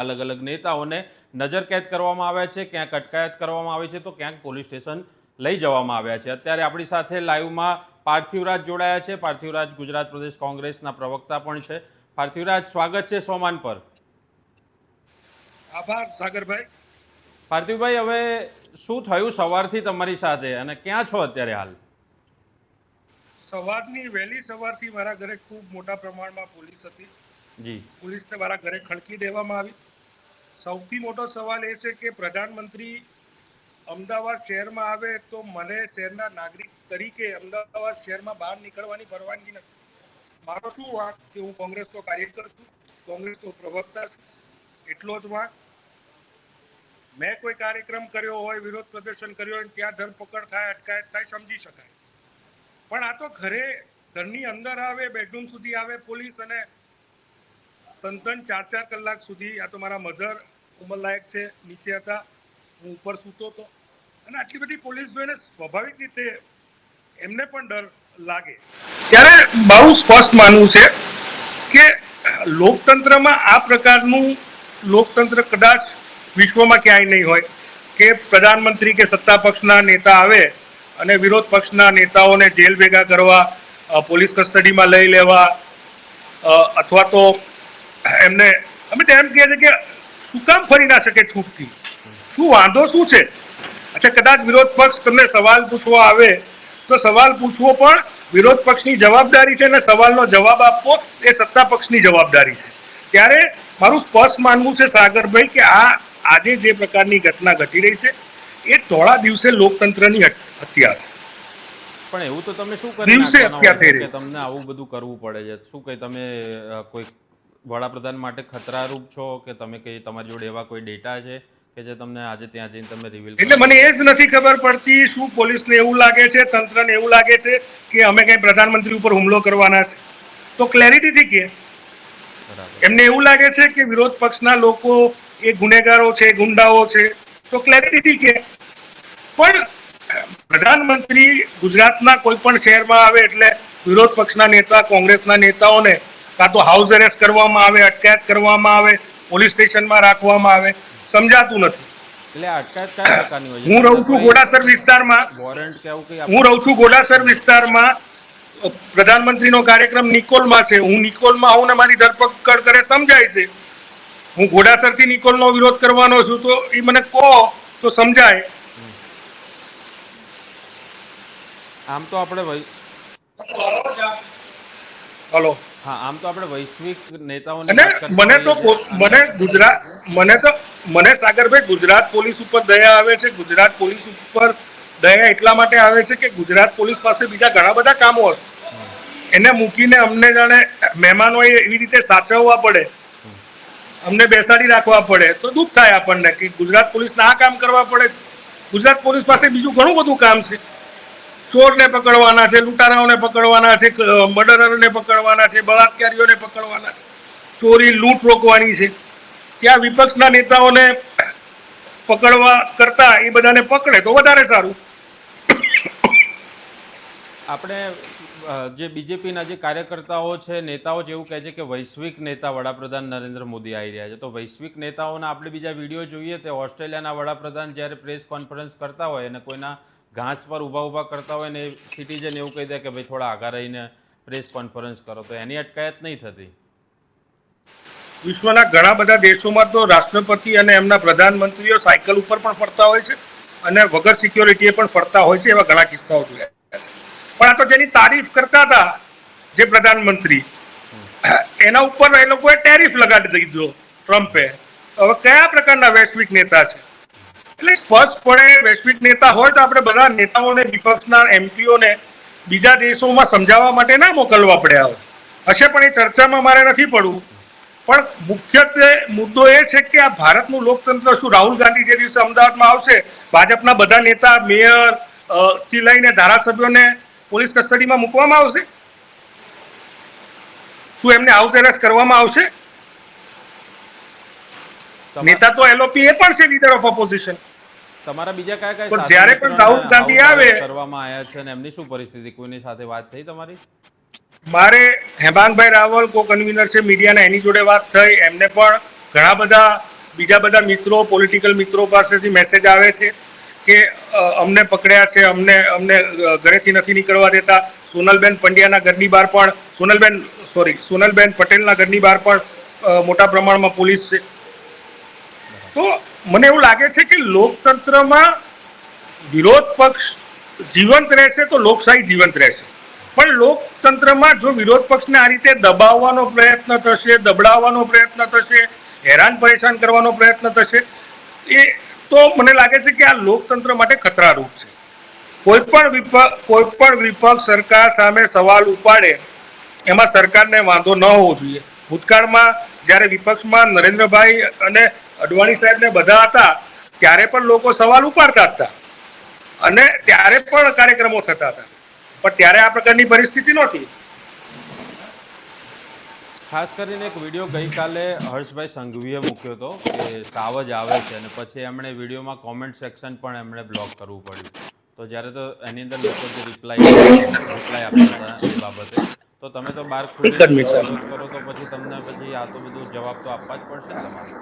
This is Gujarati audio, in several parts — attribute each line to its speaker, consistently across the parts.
Speaker 1: અલગ અલગ નેતાઓને નજરકેદ કરવામાં આવ્યા છે ક્યાંક અટકાયત કરવામાં આવી છે તો ક્યાંક પોલીસ સ્ટેશન લઈ જવામાં આવ્યા છે. અત્યારે આપણી સાથે લાઈવમાં પાર્થિવરાજ જોડાયા છે. પાર્થિવરાજ ગુજરાત પ્રદેશ કોંગ્રેસના પ્રવક્તા પણ છે. પાર્થિવરાજ સ્વાગત છે સોમાન પર.
Speaker 2: આભાર સાગરભાઈ.
Speaker 1: પાર્થિવભાઈ હવે શું થયું સવારથી તમારી સાથે અને ક્યાં છો અત્યારે હાલ?
Speaker 2: સવારની વહેલી સવારથી મારા ઘરે ખૂબ મોટા પ્રમાણમાં પોલીસ હતી.
Speaker 1: જી.
Speaker 2: પોલીસને મારા ઘરે ખડકી દેવામાં આવી. સૌથી મોટો સવાલ એ છે કે પ્રધાનમંત્રી અમદાવાદ શહેરમાં આવે તો મને શહેરના નાગરિક તરીકે અમદાવાદ શહેરમાં બહાર નીકળવાની પરવાનગી નથી. મારો શું વાંક કે હું કોંગ્રેસનો કાર્યકર છું, કોંગ્રેસનો પ્રવક્તા છું, એટલો જ વાંક. મેં કોઈ કાર્યક્રમ કર્યો હોય, વિરોધ પ્રદર્શન કર્યો હોય, ત્યાં ધરપકડ થાય, અટકાયત થાય, સમજી શકાય. પણ આ તો ઘરે, ઘરની અંદર આવે, બેડરૂમ સુધી આવે, પોલીસ અને ત્રણ ત્રણ ચાર ચાર કલાક સુધી, આ તો મારા મધર ઉંમરલાયક છે, નીચે હતા, હું ઉપર સૂતો હતો. અને આટલી બધી પોલીસ જોઈને સ્વાભાવિક રીતે એમને પણ ડર લાગે. ત્યારે બહુ સ્પષ્ટ માનવું છે કે લોકતંત્રમાં આ પ્રકારનું લોકતંત્ર કદાચ વિશ્વમાં ક્યાંય નહીં હોય કે પ્રધાનમંત્રી કે સત્તા પક્ષના નેતા આવે અને વિરોધ પક્ષના નેતાઓને જેલ ભેગા કરવા પોલીસ કસ્ટડીમાં લઈ લેવા અથવા તો એમને, અમે તો એમ કહે છે કે શું કામ ફરી ના શકે છૂટકી શું વાંધો શું છે? અચ્છા કદાચ વિરોધ પક્ષ તમને સવાલ પૂછવા આવે તો સવાલ પૂછવો પણ વિરોધ પક્ષની જવાબદારી છે અને સવાલનો જવાબ આપવો એ સત્તા પક્ષની જવાબદારી છે. ત્યારે મારું સ્પષ્ટ માનવું છે સાગરભાઈ કે આ આજે જે પ્રકારની ઘટના ઘટી રહી છે એ થોડા દિવસે લોકતંત્રની હત- હત્યા છે.
Speaker 1: પણ એવું તો તમે શું કરી
Speaker 2: દિવસે હત્યા થઈ રહી.
Speaker 1: તમને આવું બધું કરવું પડે છે. શું કઈ તમે કોઈ વડાપ્રધાન માટે ખતરારૂપ છો કે તમે કઈ તમારી જોડે એવા કોઈ ડેટા છે કે જે તમને આજે ત્યાં જઈને તમે રિવીલ
Speaker 2: એટલે મને એ જ નથી ખબર પડતી શું પોલીસને એવું લાગે છે તંત્રને એવું લાગે છે કે અમે કઈ પ્રધાનમંત્રી ઉપર હુમલો કરવાના છે. તો ક્લેરિટીથી કે એમને એવું લાગે છે કે વિરોધ પક્ષના લોકો એ ગુનેગારો છે ગુંડાઓ છે. તો ક્લેરિટીથી કે પણ પ્રધાનમંત્રી ગુજરાતના કોઈ પણ શહેરમાં આવે એટલે વિરોધ પક્ષના નેતા કોંગ્રેસના નેતાઓને કાં તો હાઉસ એરેસ્ટ કરવામાં આવે અટકાયત કરવામાં આવે પોલીસ સ્ટેશનમાં રાખવામાં આવે સમજાતું નથી. હું રહું છું ઘોડાસર વિસ્તારમાં. હું રહું છું ઘોડાસર વિસ્તારમાં. પ્રધાનમંત્રીનો કાર્યક્રમ નિકોલમાં છે. હું નિકોલમાં આવું ને મારી ધરપકડ કરે સમજાય છે. હું ઘોડાસરથી નિકોલનો વિરોધ કરવાનો છું તો એ મને કહો તો સમજાય.
Speaker 1: આમ તો આપણે
Speaker 2: હલો.
Speaker 1: હા આમ તો આપણે વૈશ્વિક નેતાઓની કરતા
Speaker 2: મને તો. મને ગુજરાત મને તો મને સાગરભાઈ ગુજરાત પોલીસ ઉપર દયા આવે છે? ગુજરાત પોલીસ ઉપર દયા એટલા માટે આવે છે કે ગુજરાત પોલીસ પાસે બીજા ઘણા બધા કામો હશે. એને મૂકીને અમને જાણે મહેમાનો એવી રીતે સાચવવા પડે. અમને બેસાડી રાખવા પડે. તો દુઃખ થાય આપણને કે ગુજરાત પોલીસને આ કામ કરવા પડે ગુજરાત પોલીસ પાસે બીજું ઘણું બધું કામ છે. ચોરને પકડવાના છે, લૂંટારાઓને પકડવાના છે મર્ડરરોને પકડવાના છે, બળાત્કારીઓને પકડવાના છે. ચોરી, લૂંટ રોકવાની છે. ત્યાં વિપક્ષના નેતાઓને પકડવા કરતા એ બધાને પકડે તો વધારે સારું.
Speaker 1: આપણે જે બીજેપીના જે કાર્યકર્તાઓ છે, નેતાઓ જેવું કહે છે કે વૈશ્વિક નેતા વડાપ્રધાન નરેન્દ્ર મોદી આવી રહ્યા છે. તો વૈશ્વિક નેતાઓના આપણે બીજા વીડિયો જોઈએ તે ઓસ્ટ્રેલિયાના વડાપ્રધાન જ્યારે પ્રેસ કોન્ફરન્સ કરતા હોય અને કોઈના ઘાસ પર ઊભા ઊભા કરતા હોય ને સિટીઝન એવું કહી દે કે ભાઈ, થોડા આગા રહીને પ્રેસ કોન્ફરન્સ કરો. તો એની અટકાયત નહીં થતી.
Speaker 2: વિશ્વના ઘણા બધા દેશોમાં તો રાષ્ટ્રપતિ અને એમના પ્રધાનમંત્રીઓ સાયકલ ઉપર પણ ફરતા હોય છે અને વગર સિક્યોરિટીએ પણ ફરતા હોય છે એવા ઘણા કિસ્સાઓ જોયા છે. પણ આ તો જેની તારીફ કરતા હતા, જે પ્રધાનમંત્રી, એના ઉપર એ લોકોએ ટેરિફ લગાડી દીધો ટ્રમ્પે. હવે કયા પ્રકારના વૈશ્વિક નેતા છે? એટલે સ્પષ્ટપણે વૈશ્વિક નેતા હોય તો આપણે બધા નેતાઓને, વિપક્ષના એમપીઓને બીજા દેશોમાં સમજાવવા માટે ના મોકલવા પડ્યા હોય. હશે પણ એ ચર્ચામાં મારે નથી પડવું. પણ મુખ્યત્વે મુદ્દો એ છે કે આ ભારતનું લોકતંત્ર શું રાહુલ ગાંધી જે દિવસે અમદાવાદમાં આવશે, ભાજપના બધા નેતા, મેયરથી લઈને ધારાસભ્યોને પોલીસ કસ્ટડીમાં મૂકવામાં આવશે? શું એમને હાઉસ એરેસ્ટ કરવામાં આવશે? નેતા તો એલઓપી એ પણ છે લીડર ઓફ ઓપોઝિશન
Speaker 1: તમારા બીજા કયા કયા
Speaker 2: પણ જ્યારે પણ રાહુલ ગાંધી
Speaker 1: આવે- કરવામાં આવ્યા છે અને એમની શું પરિસ્થિતિ? કોઈની સાથે વાત થઈ તમારી?
Speaker 2: મારે હેમાંગભાઈ રાવલ કો કન્વીનર છે મીડિયાના એની જોડે વાત થઈ. એમને પણ ઘણા બધા બીજા બધા મિત્રો પોલિટિકલ મિત્રો પાસેથી મેસેજ આવે છે. કે અમને પકડ્યા છે, અમને અમને ઘરેથી નથી નીકળવા દેતા. સોનલબેન પંડ્યાના ઘરની બહાર પણ, સોનલબેન, સોરી, સોનલબેન પટેલના ઘરની બહાર પણ મોટા પ્રમાણમાં પોલીસ છે. તો મને એવું લાગે છે કે લોકતંત્રમાં વિરોધ પક્ષ જીવંત રહેશે તો લોકશાહી જીવંત રહેશે. પણ લોકતંત્રમાં જો વિરોધ પક્ષને આ રીતે દબાવવાનો પ્રયત્ન થશે, દબડાવવાનો પ્રયત્ન થશે, હેરાન પરેશાન કરવાનો પ્રયત્ન થશે, એ તો મને લાગે છે કે આ લોકતંત્ર માટે ખતરારૂપ છે. કોઈ પણ વિપક્ષ કોઈ પણ વિપક્ષ સરકાર સામે સવાલ ઉપાડે, એમાં સરકારને વાંધો ન હોવો જોઈએ. ભૂતકાળમાં જ્યારે વિપક્ષમાં નરેન્દ્રભાઈ અને અડવાણી સાહેબને બધા હતા, ત્યારે પણ લોકો સવાલ ઉપાડતા હતા. અને ત્યારે પણ કાર્યક્રમો થતા હતા. પણ ત્યારે આ પ્રકારની પરિસ્થિતિ નહોતી.
Speaker 1: ખાસ કરીને એક વીડિયો ગઈકાલે હર્ષભાઈ સંઘવીએ મૂક્યો હતો કે સાવજ આવે છે અને પછી એમણે વિડીયોમાં કોમેન્ટ સેક્શન પણ એમણે બ્લોક કરવું પડ્યું. તો જ્યારે તો એની અંદર લોકો જે રિપ્લાય રિપ્લાય આપતા એ બાબતે તો તમે તો બાર ખુલ્લી કરો તો પછી તમને પછી આ તો બધું જવાબ તો આપવા જ પડશે તમારે.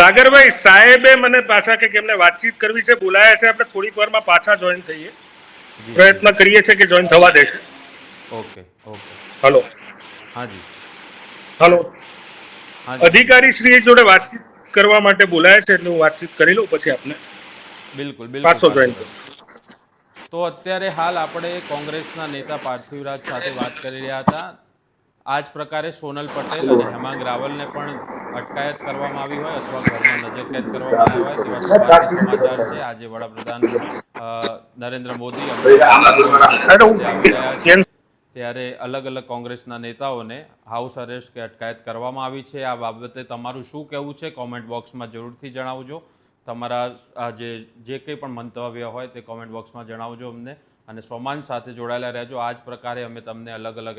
Speaker 2: સાગરભાઈ સાહેબે મને પાછા કે એમને વાતચીત કરવી છે બોલાયા છે આપણે થોડીક વારમાં પાછા જોઈન થઈએ. પ્રયત્ન કરીએ છીએ કે જોઈન થવા દેશે.
Speaker 1: Okay okay.
Speaker 2: હલો.
Speaker 1: હા
Speaker 2: હલો. અધિકારી શ્રી જોડે વાતચીત કરવા માટે બોલાયા છે એટલે હું વાતચીત કરી લઉં પછી આપને.
Speaker 1: બિલકુલ બિલકુલ.
Speaker 2: જોઈન કરું
Speaker 1: તો અત્યારે હાલ આપણે કોંગ્રેસના નેતા પાર્થિવરાજ સાથે વાત કરી રહ્યા હતા. આ જ પ્રકારે સોનલ પટેલ અને હેમાંગ રાવલને પણ અટકાયત કરવામાં આવી હોય અથવા ઘરમાં નજરકેદ કરવામાં આવ્યા હોય સમાચાર છે. આજે વડાપ્રધાન નરેન્દ્ર મોદી ત્યારે અલગ અલગ કોંગ્રેસના નેતાઓને હાઉસ અરેસ્ટ કે અટકાયત કરવામાં આવી છે. આ બાબતે તમારું શું કહેવું છે? કોમેન્ટ બોક્સમાં જરૂરથી જણાવજો. તમારા જે જે કંઈ પણ મંતવ્ય હોય તે કોમેન્ટ બોક્સમાં જણાવજો અમને. અને સોમાન સાથે જોડાયેલા રહેજો. આ જ પ્રકારે અમે તમને અલગ અલગ